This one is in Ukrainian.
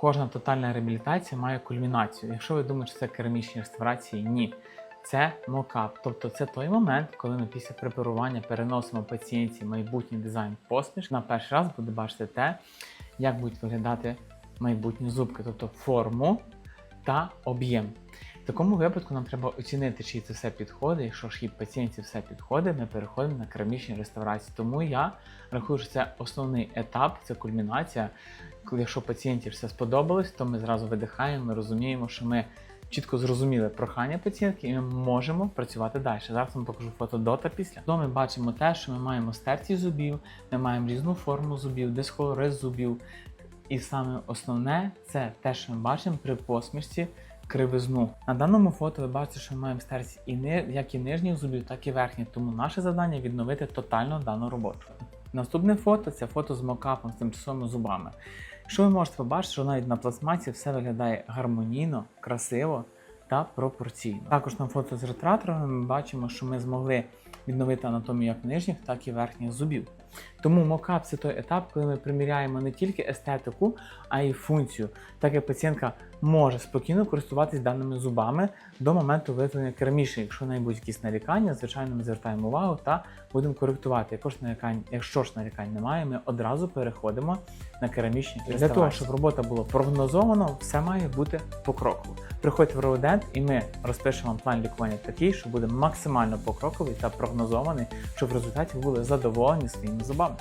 Кожна тотальна реабілітація має кульмінацію. Якщо ви думаєте, що це керамічні реставрації, ні. Це мокап, тобто це той момент, коли ми після препарування переносимо пацієнтів майбутній дизайн посмішки. На перший раз буде бачити те, як будуть виглядати майбутні зубки, тобто форму та об'єм. Такому випадку нам треба оцінити, чи це все підходить. Якщо ж і пацієнтів все підходить, ми переходимо на керамічні реставрації. Тому я рахую, що це основний етап, це кульмінація. Коли якщо пацієнтів все сподобалось, то ми зразу видихаємо, ми розуміємо, що ми чітко зрозуміли прохання пацієнтки, і ми можемо працювати далі. Зараз вам покажу фото до та після. То ми бачимо те, що ми маємо стерці зубів, ми маємо різну форму зубів, дисхолориз зубів. І саме основне це те, що ми бачимо при посмішці кривизну. На даному фото ви бачите, що ми маємо стерці і ни- як і нижніх зубів, так і верхніх. Тому наше завдання відновити тотально дану роботу. Наступне фото це фото з мокапом з тимчасовими зубами. Що ви можете побачити, що навіть на пластмасі все виглядає гармонійно, красиво та пропорційно. Також на фото з ретраторами ми бачимо, що ми змогли відновити анатомію як нижніх, так і верхніх зубів. Тому мокап це той етап, коли ми приміряємо не тільки естетику, а й функцію. Так як пацієнтка може спокійно користуватись даними зубами до моменту виявлення керамічних. Якщо будуть якісь нарікання, звичайно, ми звертаємо увагу та будемо коректувати. Якщо ж нарікань, якщо ж нарікань немає, ми одразу переходимо на керамічні Для того, щоб робота була прогнозовано, все має бути покроково. Приходьте в Роудент і ми розпишемо вам план лікування такий, що буде максимально покроковий та прогнозований, щоб в результаті ви були задоволені A month.